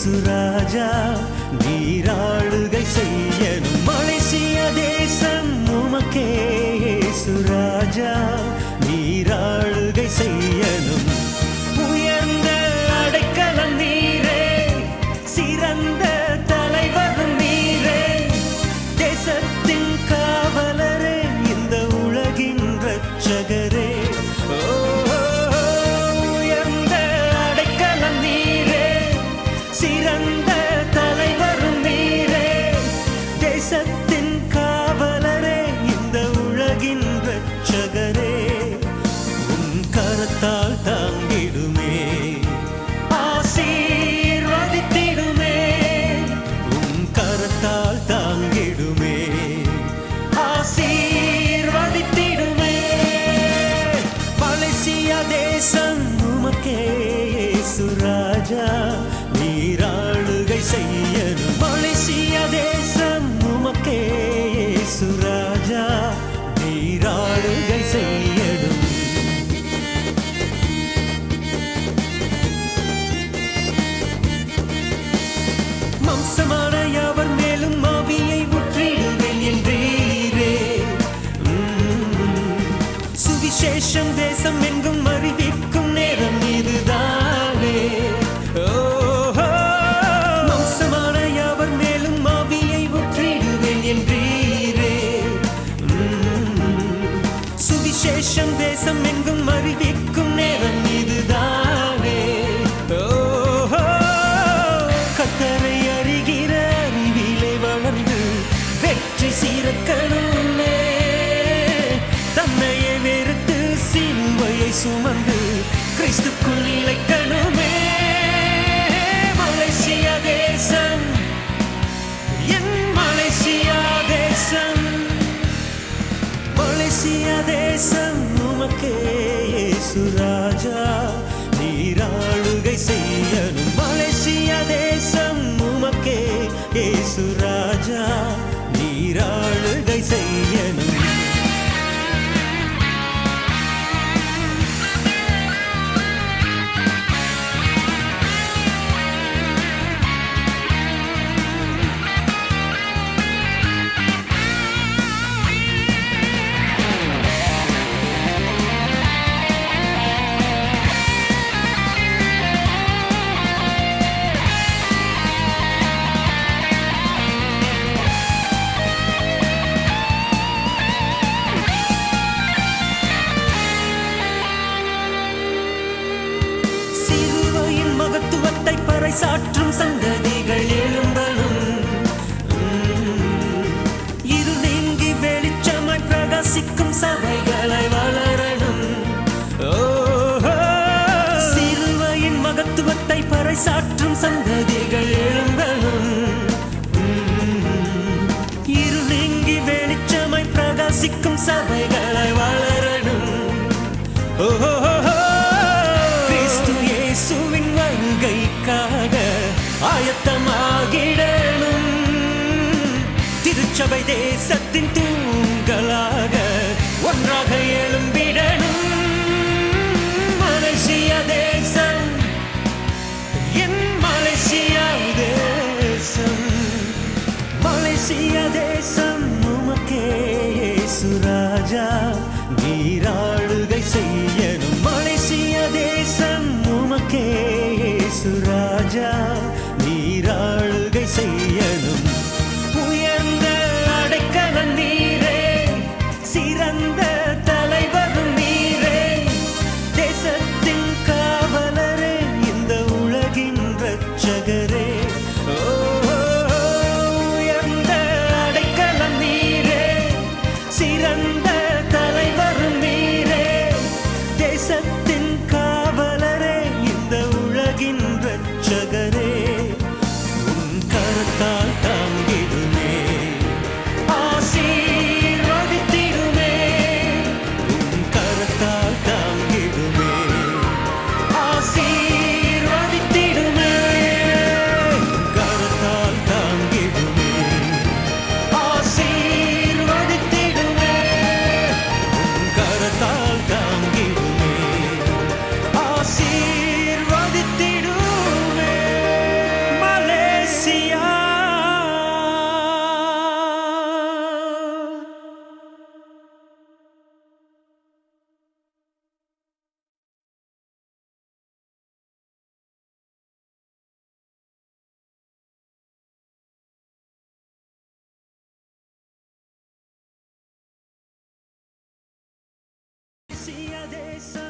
சுராஜா நீராளுகை despertar también. சுவிசேஷம் தேசம் எங்கும் அறிவிக்கும் நேரம் இதுதானே. ஓஹோ. யாவர் மேலும் ஆவியை ஊற்றிடுவேன் என்றீரே. சுவிசேஷம் தேசம் எங்கும் அறிவிக்கும் நேரம் இதுதானே. கத்தரை அறிகிற அறிவிலே வளர்ந்து வெற்றி சீரக்கள் சாற்றும் சந்ததிகள் எழும்பலும் உம். நீங்கி வெளிச்சமாய் பிரகாசிக்கும் சபைகளை வளரணும் சிறுவையின் மகத்துவத்தை பறைசாற்றும் சந்ததிகள் எழும்பலும் உம். நீங்கி வெளிச்சமாய் பிரகாசிக்கும் சபைகளை தேசத்தின் தூண்களாக ஒன்றாக எழும்பிடணும். மலேசிய தேசம் என் மலேசியா தேசம். மலேசிய தேசம் உமக்கே சுராஜா நீராளுகை செய்யணும். மலேசிய தேசம் உமக்கே சுராஜா தேசத்தின் மலேசியா தேசம்